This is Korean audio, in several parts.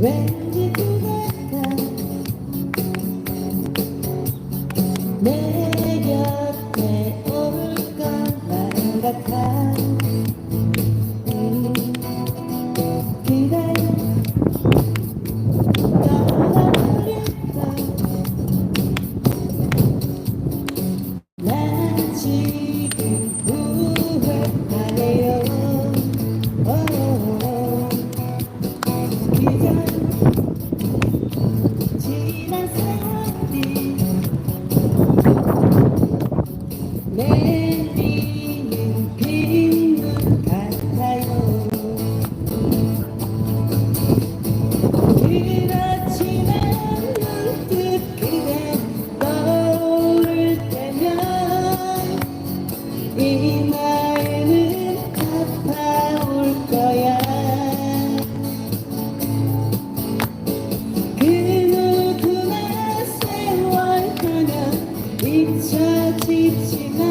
왠지 그대가 내 곁에 올까? 말 같아 지난 가면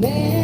내